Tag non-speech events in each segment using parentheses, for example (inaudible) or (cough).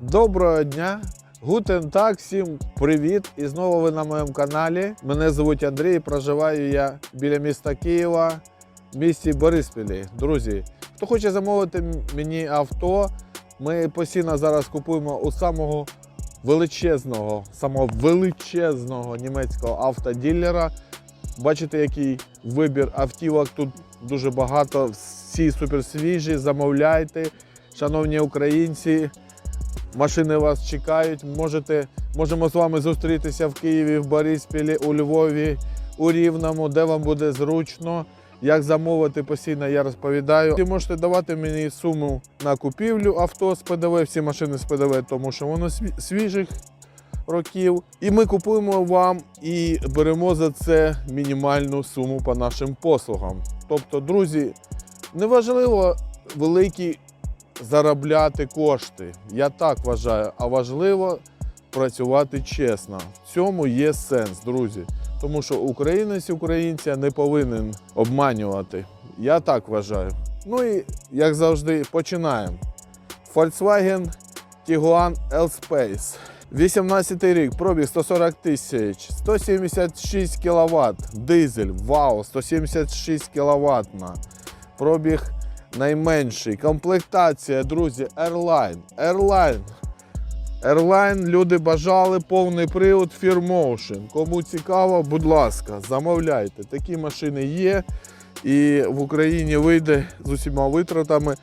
Доброго дня! Гутен так, всім привіт! І знову ви на моєму каналі. Мене звуть Андрій, проживаю я біля міста Києва, в місті Бориспілі. Друзі, хто хоче замовити мені авто, ми постійно зараз купуємо у самого величезного, самого величезного німецького автоділера. Бачите, який вибір автівок тут дуже багато, всі суперсвіжі, замовляйте. Шановні українці, машини вас чекають. Можете, можемо з вами зустрітися в Києві, в Бориспілі, у Львові, у Рівному, де вам буде зручно. Як замовити постійно, я розповідаю. Ви можете давати мені суму на купівлю авто з ПДВ, всі машини з ПДВ, тому що воно сві- свіжих років. І ми купуємо вам і беремо за це мінімальну суму по нашим послугам. Тобто, друзі, неважливо великі заробляти кошти. Я так вважаю, а важливо працювати чесно. В цьому є сенс, друзі. Тому що українець українця не повинен обманювати. Я так вважаю. Ну і як завжди, починаємо. Volkswagen Tiguan L-Space. 18 рік, пробіг 140 тисяч, 176 кВт, дизель, вау, 176 кВт. Пробіг найменший. Комплектація, друзі, Airline. Airline. Airline люди бажали повний привод Motion. Кому цікаво, будь ласка, замовляйте. Такі машини є. І в Україні вийде з усіма витратами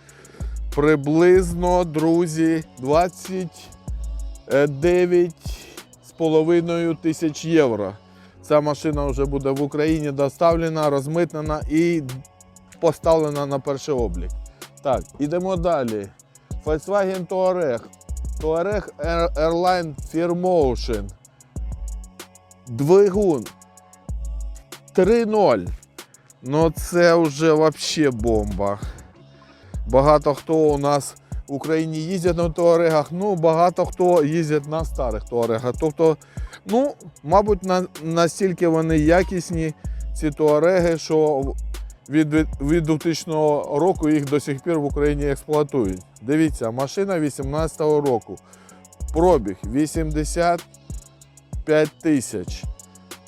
приблизно, друзі, 29,5 тисяч євро. Ця машина вже буде в Україні доставлена, розмитнена і поставлена на перший облік. Так, ідемо далі. Volkswagen Touareg. Touareg Air- Airline Motion. Двигун 3.0. Ну це вже взагалі бомба. Багато хто у нас в Україні їздять на туарегах, ну багато хто їздять на старих туарегах. Тобто, ну, мабуть, на, настільки вони якісні, ці туареги, що від, від, від 2000 року їх до сих пір в Україні експлуатують. Дивіться, машина 18-го року. Пробіг 85 тисяч.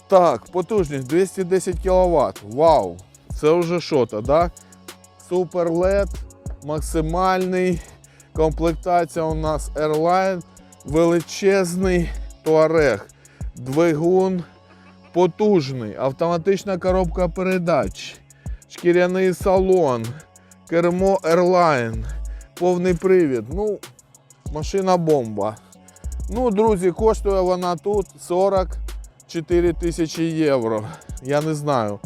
Так, потужність 210 кВт. Вау! Це вже що-то, да? Супер LED, максимальний. Комплектація у нас Airline, величезний Touareg. Двигун потужний, автоматична коробка передач, шкіряний салон, кермо Airline, повний привід. Ну, машина бомба. Ну, друзі, коштує вона тут 44 тисячі євро. Я не знаю,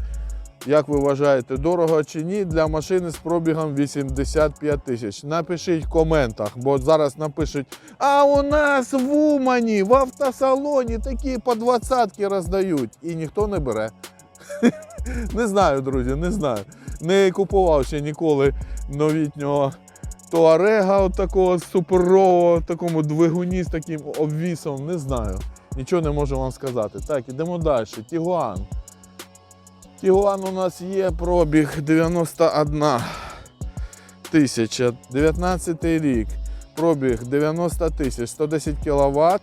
як ви вважаєте, дорого чи ні для машини з пробігом 85 тисяч. Напишіть в коментах, бо зараз напишуть, а у нас в Умані, в автосалоні такі по двадцятки роздають. І ніхто не бере. (laughs) Не знаю, друзі, не знаю. Не купував ще ніколи новітнього туарега от такого суперового, такому двигуні з таким обвісом. Не знаю. Нічого не можу вам сказати. Так, ідемо далі. Тігуан. Тігуан у нас є пробіг 91 тисяча, 19 рік. Пробіг 90 тисяч, 110 кВт.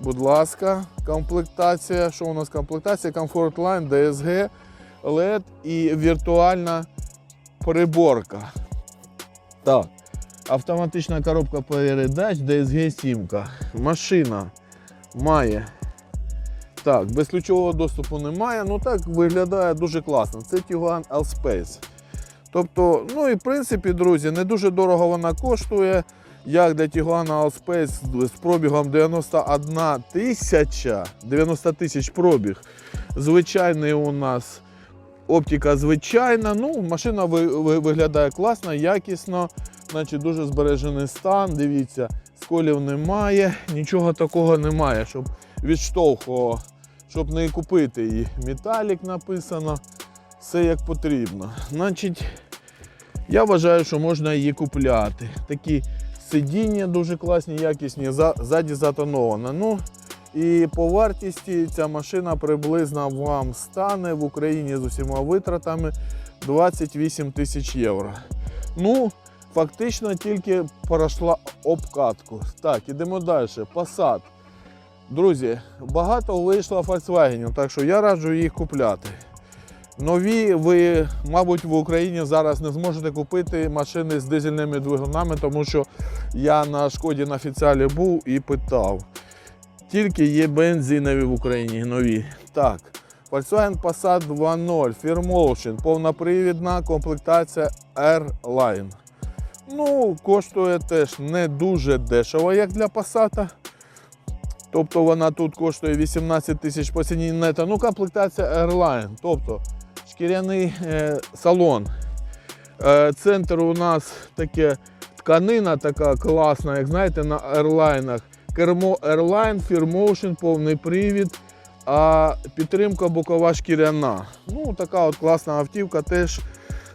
Будь ласка, комплектація. Що у нас комплектація? Comfort Line, DSG, LED і віртуальна приборка. Так. Автоматична коробка передач, DSG 7. Машина має. Так, безключового доступу немає. Ну так виглядає дуже класно. Це Tiguan L-Space. Тобто, ну і в принципі, друзі, не дуже дорого вона коштує. Як для Tiguan Allspace з пробігом 91 тисяча, 90 тисяч пробіг. Звичайний у нас оптика звичайна. Ну, машина ви- ви- виглядає класно, якісно, значить дуже збережений стан. Дивіться, сколів немає, нічого такого немає, щоб відштовхувало, щоб не купити її. Металік написано, все як потрібно. Значить, я вважаю, що можна її купляти. Такі сидіння дуже класні, якісні, за- ззаді затоновано. Ну, і по вартісті ця машина приблизно вам стане в Україні з усіма витратами 28 тисяч євро. Ну, Фактично тільки пройшла обкатку. Так, ідемо далі. Passat. Друзі, багато вийшло Volkswagen, так що я раджу їх купляти. Нові ви, мабуть, в Україні зараз не зможете купити машини з дизельними двигунами, тому що я на шкоді на офіціалі був і питав. Тільки є бензинові в Україні нові. Так, Volkswagen Passat 2.0, Fairmotion, повнопривідна комплектація R-Line. Ну, коштує теж не дуже дешево, як для Passat. Тобто вона тут коштує 18 тисяч по ціні нета. Ну, комплектація Airline. Тобто шкіряний е, салон. Е, центр у нас таке тканина така класна, як знаєте, на Airline. Кермо Airline, Fairmotion, повний привід, а підтримка бокова шкіряна. Ну, така от класна автівка теж.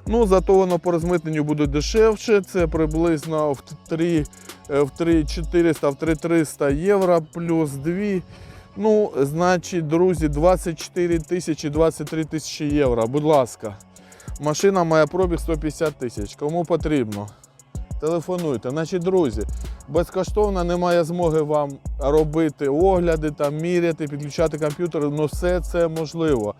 Ну, зато воно по розмитненню буде дешевше. Це приблизно в 3 е, в 3400, в 3300 євро плюс 2. Ну, значить, друзі, 24 тисячі, 23 тисячі євро. Будь ласка. Машина має пробіг 150 тисяч. Кому потрібно? Телефонуйте. Значить, друзі, безкоштовно немає змоги вам робити огляди, там, міряти, підключати комп'ютер. Ну, все це можливо.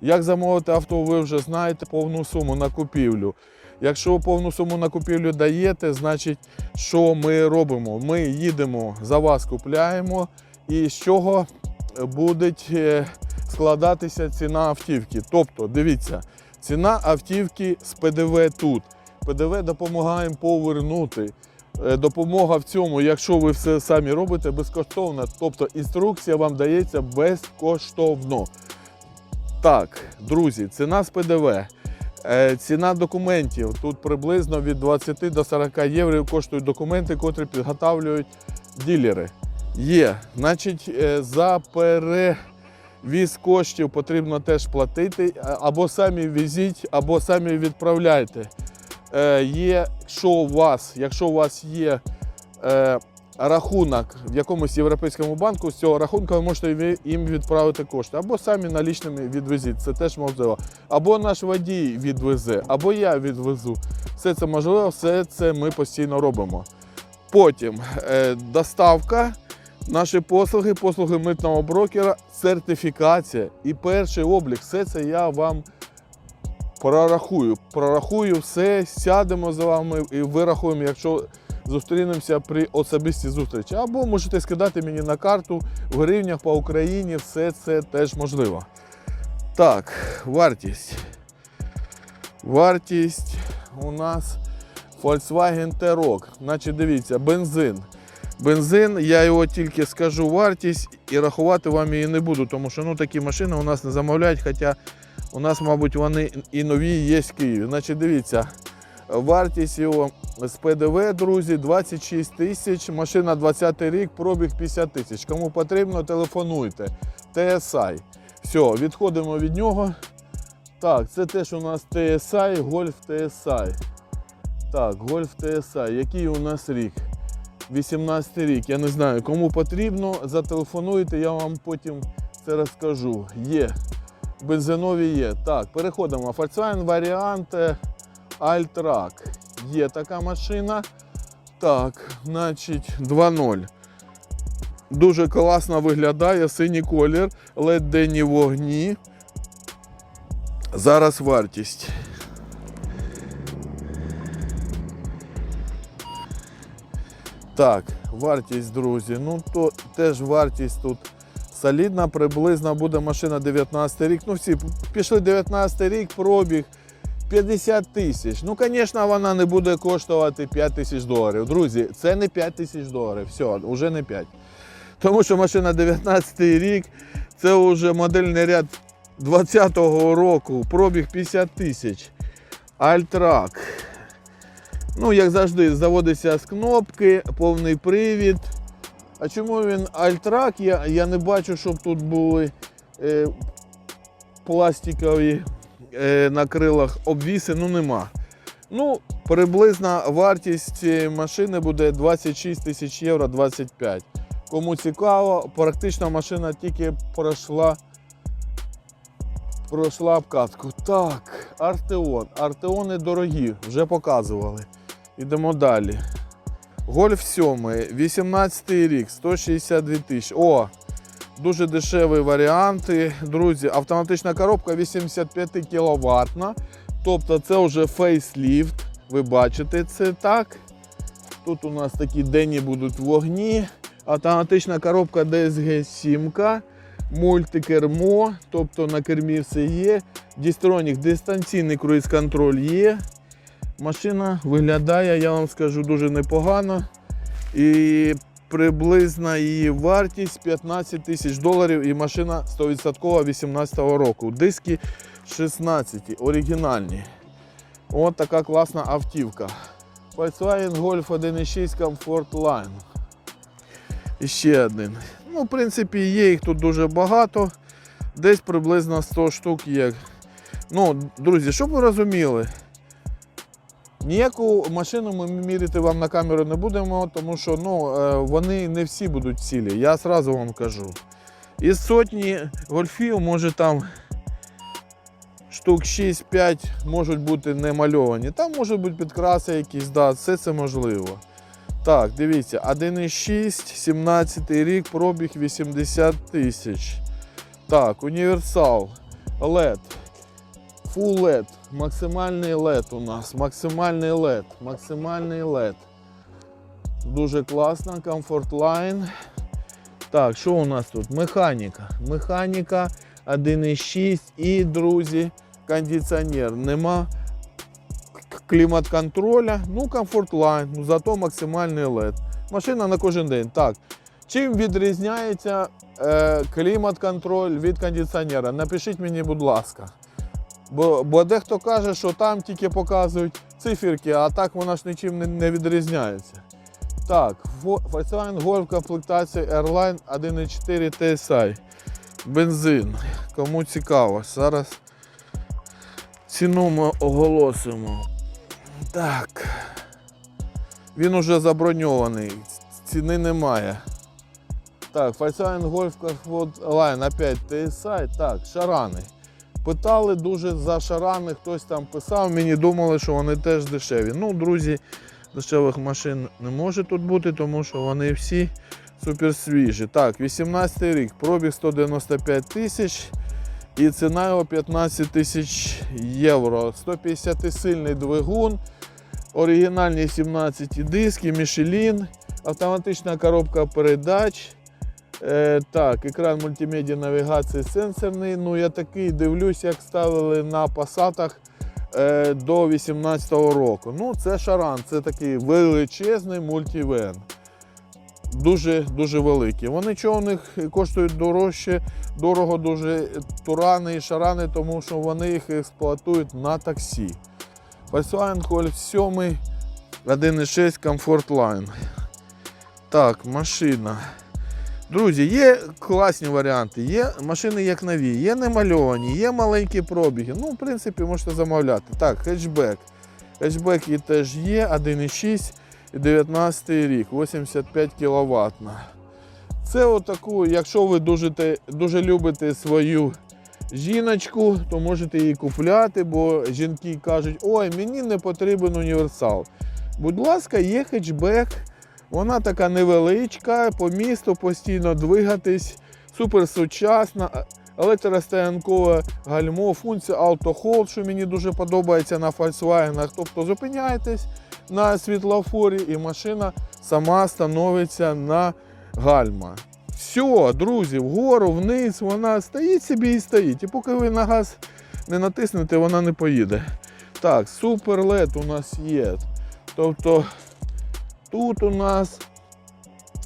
Як замовити авто, ви вже знаєте повну суму на купівлю. Якщо ви повну суму на купівлю даєте, значить, що ми робимо? Ми їдемо, за вас купляємо, і з чого буде складатися ціна автівки. Тобто, дивіться, ціна автівки з ПДВ тут. ПДВ допомагаємо повернути. Е, Допомога в цьому, якщо ви все самі робите, безкоштовно. Тобто інструкція вам дається безкоштовно. Так, друзі, ціна з ПДВ. Е, Ціна документів тут приблизно від 20 до 40 євро коштують документи, котрі підготовлюють ділери. Є. Значить, е, за перевіз коштів потрібно теж платити. Або самі везіть, або самі відправляйте. Е, Є, що у вас, якщо у вас є е, рахунок в якомусь європейському банку, з цього рахунку ви можете їм відправити кошти. Або самі налічними відвезіть, це теж можливо. Або наш водій відвезе, або я відвезу. Все це можливо, все це ми постійно робимо. Потім е, доставка, наші послуги, послуги митного брокера, сертифікація і перший облік. Все це я вам прорахую. Прорахую все, сядемо з вами і вирахуємо, якщо зустрінемося при особистій зустрічі. Або можете скидати мені на карту в гривнях по Україні, все це теж можливо. Так, вартість. Вартість у нас Volkswagen T-Roc. Значить, дивіться, бензин. Бензин, я його тільки скажу вартість і рахувати вам її не буду, тому що ну, такі машини у нас не замовляють, хоча у нас, мабуть, вони і нові є в Києві. Значить, дивіться, вартість його з ПДВ, друзі, 26 тисяч, машина 20 рік, пробіг 50 тисяч. Кому потрібно, телефонуйте. TSI. Все, відходимо від нього. Так, це теж у нас TSI, Golf TSI. Так, Golf TSI. Який у нас рік? 18 рік. Я не знаю, кому потрібно, зателефонуйте, я вам потім це розкажу. Є. Бензинові є. Так, переходимо. Volkswagen варіант Alltrack. Є така машина. Так, значить, 2.0. Дуже класно виглядає, синій колір, ледь денні вогні. Зараз вартість. Так, вартість, друзі. Ну, то теж вартість тут солідна, приблизно буде машина 19 рік. Ну, всі пішли 19 рік, пробіг 50 тисяч. Ну, звісно, вона не буде коштувати 5 тисяч доларів. Друзі, це не 5 тисяч доларів. Все, вже не 5. Тому що машина 19 рік, це вже модельний ряд 20-го року, пробіг 50 тисяч. Альтрак. Ну, як завжди, заводиться з кнопки, повний привід. А чому він альтрак? Я, я не бачу, щоб тут були е, пластикові е, на крилах обвіси, ну нема. Ну, приблизна вартість машини буде 26 тисяч євро 25. Кому цікаво, практично машина тільки пройшла, пройшла обкатку. Так, Артеон. Артеони дорогі, вже показували. Йдемо далі. Гольф 7, 18 рік, 162 тисячі. О, дуже дешеві варіанти. Друзі, автоматична коробка 85 кВт. Тобто це вже фейсліфт. Ви бачите це так. Тут у нас такі денні будуть вогні. Автоматична коробка DSG 7, мультикермо, тобто на кермі все є. Дістронік дистанційний круїз-контроль є. Машина виглядає, я вам скажу, дуже непогано. І приблизна її вартість 15 тисяч доларів. І машина 100% 18 року. Диски 16, оригінальні. От така класна автівка. Volkswagen Golf 1.6 Comfort Line. І ще один. Ну, в принципі, є їх тут дуже багато. Десь приблизно 100 штук є. Ну, друзі, щоб ви розуміли, ніяку машину ми міряти вам на камеру не будемо, тому що ну, е, вони не всі будуть цілі. Я одразу вам кажу. Із сотні гольфів, може там штук 6-5 можуть бути не мальовані. Там можуть бути підкраси якісь, да, все це можливо. Так, дивіться, 1,6, 17 рік, пробіг 80 тисяч. Так, універсал, LED, Full LED, максимальний LED у нас, максимальний LED, максимальний LED. Дуже класно, Line. Так, що у нас тут? Механіка. Механіка 1,6 і, друзі, кондиціонер. Нема клімат-контроля, ну комфорт лайн, ну зато максимальний LED. Машина на кожен день. Так. Чим відрізняється е, клімат-контроль від кондиціонера? Напишіть мені, будь ласка. Бо, бо дехто каже, що там тільки показують циферки, а так вона ж нічим не, не відрізняється. Так, Volkswagen Golf комплектація Airline 1.4 TSI. Бензин. Кому цікаво, зараз ціну ми оголосимо. Так. Він уже заброньований, ціни немає. Так, Volkswagen Golf Line, опять TSI. Так, шарани. Питали дуже за шарани, хтось там писав, мені думали, що вони теж дешеві. Ну, друзі, дешевих машин не може тут бути, тому що вони всі супер свіжі. Так, 18 рік, пробіг 195 тисяч і ціна його 15 тисяч євро. 150 сильний двигун, оригінальні 17 диски, Michelin, автоматична коробка передач. Е, так, екран мультимедіа навігації сенсорний. Ну, я такий дивлюсь, як ставили на пасатах е, до 18-го року. Ну, це шаран, це такий величезний мультивен. Дуже дуже великі. Вони чого у них коштують дорожче, дорого дуже турани і шарани, тому що вони їх експлуатують на таксі. Volkswagen Golf 7 1.6 Comfort Line. Так, машина. Друзі, є класні варіанти, є машини як нові, є немальовані, є маленькі пробіги. Ну, в принципі, можете замовляти. Так, хетчбек. Хетчбеки теж є, 1,6 і 19 рік, 85 кВт. Це отаку, якщо ви дуже, дуже любите свою жіночку, то можете її купляти, бо жінки кажуть, ой, мені не потрібен універсал. Будь ласка, є хетчбек. Вона така невеличка, по місту постійно двигатись, супер сучасна, електростоянкове гальмо, функція автохолд, що мені дуже подобається на Volkswagen. Тобто зупиняєтесь на світлофорі і машина сама становиться на гальма. Все, друзі, вгору, вниз, вона стоїть собі і стоїть. І поки ви на газ не натиснете, вона не поїде. Так, супер LED у нас є. Тобто Тут у нас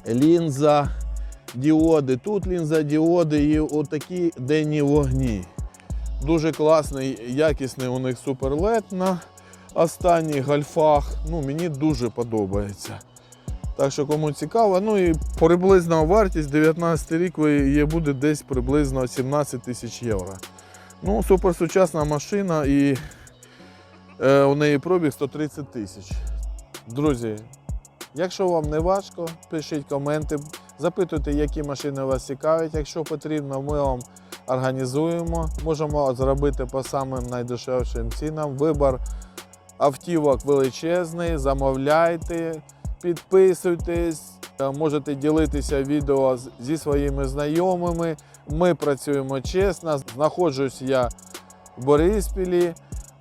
лінза діоди, тут лінза діоди і отакі денні вогні. Дуже класний, якісний у них супер LED на останніх гольфах. Ну, мені дуже подобається. Так що кому цікаво, ну і приблизна вартість 19 рік є буде десь приблизно 17 тисяч євро. Ну, супер сучасна машина і е, у неї пробіг 130 тисяч. Друзі, Якщо вам не важко, пишіть коменти, запитуйте, які машини вас цікавлять. Якщо потрібно, ми вам організуємо. Можемо зробити по самим найдешевшим цінам. Вибір автівок величезний. Замовляйте, підписуйтесь, е, можете ділитися відео зі своїми знайомими. Ми працюємо чесно. Знаходжусь я в Бориспілі.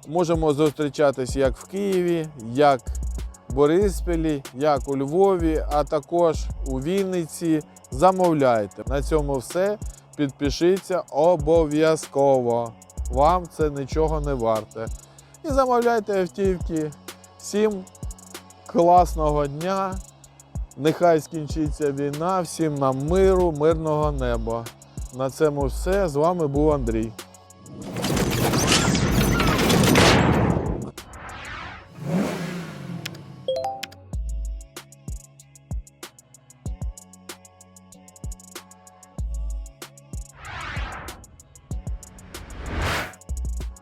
Можемо зустрічатись як в Києві, як Бориспілі, як у Львові, а також у Вінниці. Замовляйте. На цьому все. Підпишіться обов'язково. Вам це нічого не варте. І замовляйте автівки. Всім класного дня. Нехай скінчиться війна, всім нам миру, мирного неба. На цьому все. З вами був Андрій.